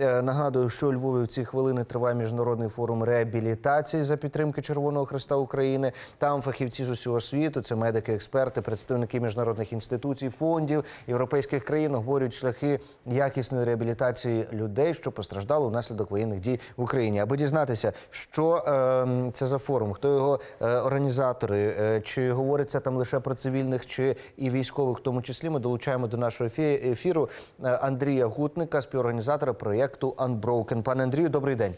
Е, Нагадую, що у Львові в ці хвилини триває міжнародний форум реабілітації за підтримки Червоного Христа України. Там фахівці з усього світу, це медики, експерти, представники міжнародних інституцій, фондів європейських країн обговорюють шляхи якісної реабілітації людей, що постраждали внаслідок воєнних дій в Україні. Аби дізнатися, що е, це за форум, хто його е, організатори, е, чи говориться там лише про цивільних, чи і військових, в тому числі, ми долучаємо до нашого ефі- ефіру е, Андрія Гутника, співорганізатора проєкту Unbroken. Пане Андрію, добрий день.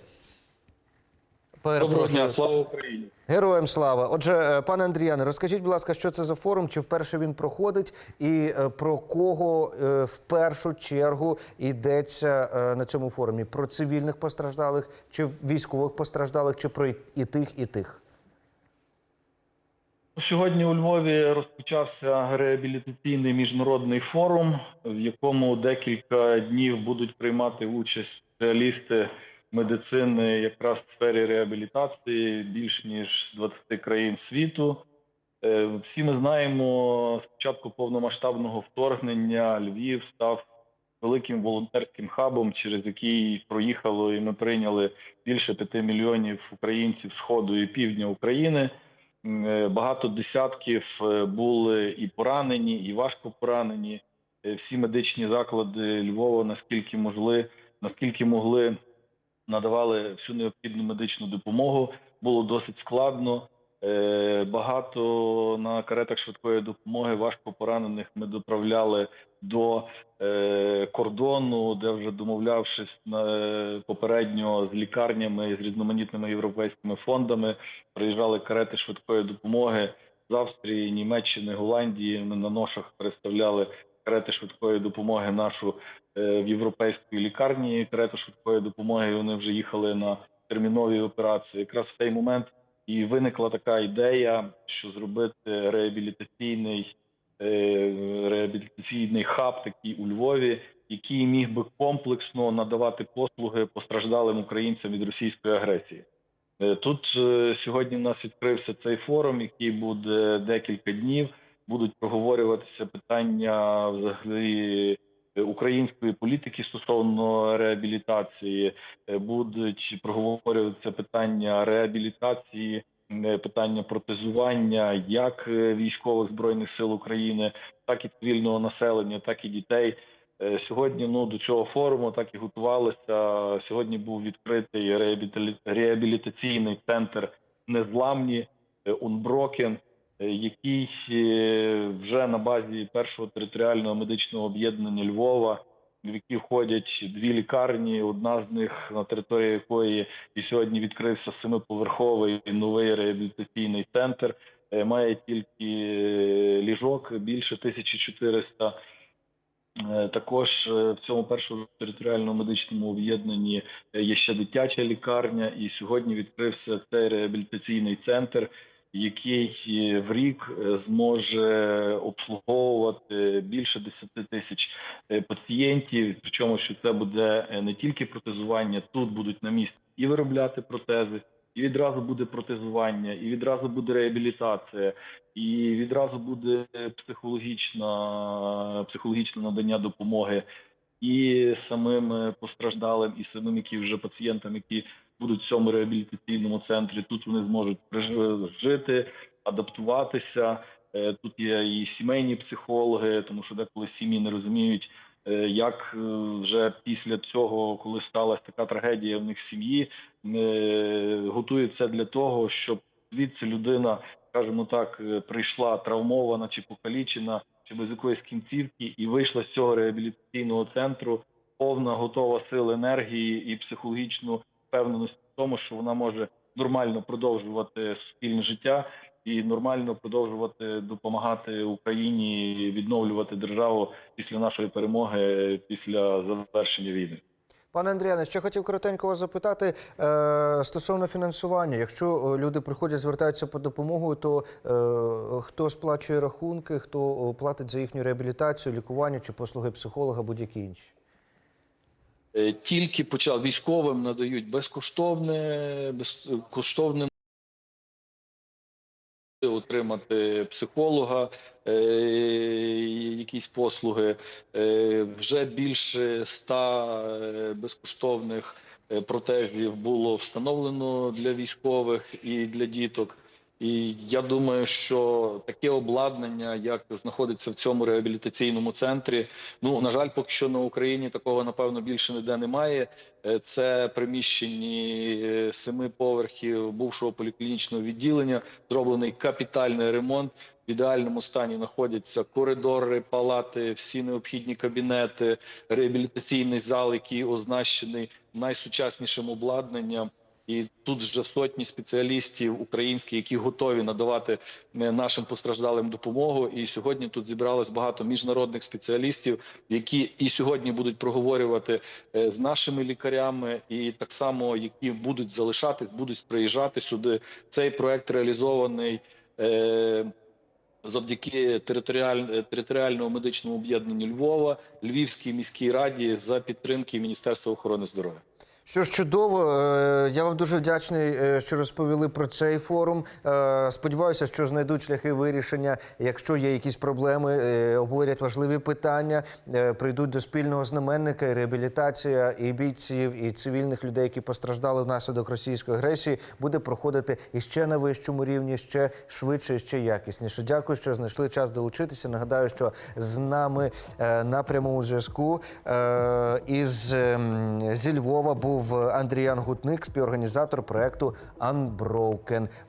Доброго дня, слава Україні. Героям слава. Отже, е, пане Андріяне, розкажіть, будь ласка, що це за форум? Чи вперше він проходить, і е, про кого е, в першу чергу йдеться на цьому форумі? Про цивільних постраждалих, чи військових постраждалих, чи про і тих, і тих? Сьогодні у Львові розпочався реабілітаційний міжнародний форум, в якому декілька днів будуть приймати участь спеціалісти медицини якраз в сфері реабілітації більш ніж з 20 країн світу. Е, Всі ми знаємо, з початку повномасштабного вторгнення Львів став великим волонтерським хабом, через який проїхало і ми прийняли більше 5 мільйонів українців сходу і півдня України. Е, Багато десятків е, були і поранені, і важко поранені. Е, Всі медичні заклади Львова, наскільки могли, наскільки могли, надавали всю необхідну медичну допомогу. Було досить складно. Е, Багато на каретах швидкої допомоги важко поранених ми доправляли до е, кордону, де вже домовлявшись попередньо з лікарнями з різноманітними європейськими фондами, приїжджали карети швидкої допомоги з Австрії, Німеччини, Голландії. Ми на ношах переставляли карети швидкої допомоги нашу е, в європейській лікарні. Карету швидкої допомоги. Вони вже їхали на термінові операції. Якраз в цей момент і виникла така ідея, що зробити реабілітаційний е, реабілітаційний хаб такий у Львові, який міг би комплексно надавати послуги постраждалим українцям від російської агресії. Е, Тут е, сьогодні в нас відкрився цей форум, який буде декілька днів. Будуть проговорюватися питання взагалі української політики стосовно реабілітації. Е, Будуть проговорюватися питання реабілітації, е, питання протезування як е, військових збройних сил України, так і цивільного населення, так і дітей. Е, Сьогодні ну до цього форуму так і готувалися. Сьогодні був відкритий реабілітаційний центр незламні е, е, який е, вже на базі першого територіального медичного об'єднання Львова, в які входять дві лікарні. Одна з них на території якої і сьогодні відкрився семиповерховий новий реабілітаційний центр. е, Має тільки е, ліжок більше 1400 Е, Також е, в цьому першому територіальному медичному об'єднанні е, є ще дитяча лікарня, і сьогодні відкрився цей реабілітаційний центр, який е, в рік е, зможе обслуговувати більше 10 тисяч е, пацієнтів. Причому що це буде не тільки протезування, тут будуть на місці і виробляти протези, і відразу буде протезування, і відразу буде реабілітація, і відразу буде психологічна, психологічне надання допомоги і самим постраждалим, і самим, які вже пацієнтам, які будуть в цьому реабілітаційному центрі. Тут вони зможуть жити, адаптуватися. Е, Тут є і сімейні психологи, тому що деколи сім'ї не розуміють, е, як е, вже після цього, коли сталася така трагедія в них в сім'ї, готують це для того, щоб звідси людина, скажімо так, прийшла травмована чи покалічена, чи без якоїсь кінцівки, і вийшла з цього реабілітаційного центру повна готова сил енергії і психологічну впевненість в тому, що вона може нормально продовжувати спільне життя і нормально продовжувати допомагати Україні відновлювати державу після нашої перемоги, після завершення війни. Пане Андріане, ще хотів коротенько вас запитати е, стосовно фінансування. Якщо е, люди приходять, звертаються по допомогу, то е, хто сплачує рахунки, хто е, платить за їхню реабілітацію, лікування чи послуги психолога, будь-які інші? Е, Тільки почав військовим надають безкоштовне, безкоштовне отримати психолога, е, якісь послуги. Е, Вже більше ста е, безкоштовних е, протезів було встановлено для військових і для діток. І я думаю, що таке обладнання, як знаходиться в цьому реабілітаційному центрі, ну на жаль, поки що на Україні такого напевно більше ніде немає. Е, Це приміщені е, семи поверхів бувшого поліклінічного відділення, зроблений капітальний ремонт. В ідеальному стані знаходяться коридори, палати, всі необхідні кабінети, реабілітаційний зал, який оснащений найсучаснішим обладнанням. І тут вже сотні спеціалістів українських, які готові надавати е, нашим постраждалим допомогу. І сьогодні тут зібралось багато міжнародних спеціалістів, які і сьогодні будуть проговорювати е, з нашими лікарями, і так само які будуть залишатись, будуть приїжджати сюди. Цей проект реалізований. Е, Завдяки територіаль... територіальному медичному об'єднанню Львова, Львівській міській раді за підтримки Міністерства охорони здоров'я. Що ж чудово, Е, я вам дуже вдячний, е, що розповіли про цей форум. Е, Сподіваюся, що знайдуть шляхи вирішення. Якщо є якісь проблеми, обговорять важливі питання, прийдуть до спільного знаменника і реабілітація і бійців, і цивільних людей, які постраждали внаслідок російської агресії, буде проходити іще на вищому рівні, ще швидше, і ще якісніше. Дякую, що знайшли час долучитися. Нагадаю, що з нами на прямому зв'язку із ем, зі Львова був Андріян Гутник, співорганізатор проекту Unbroken.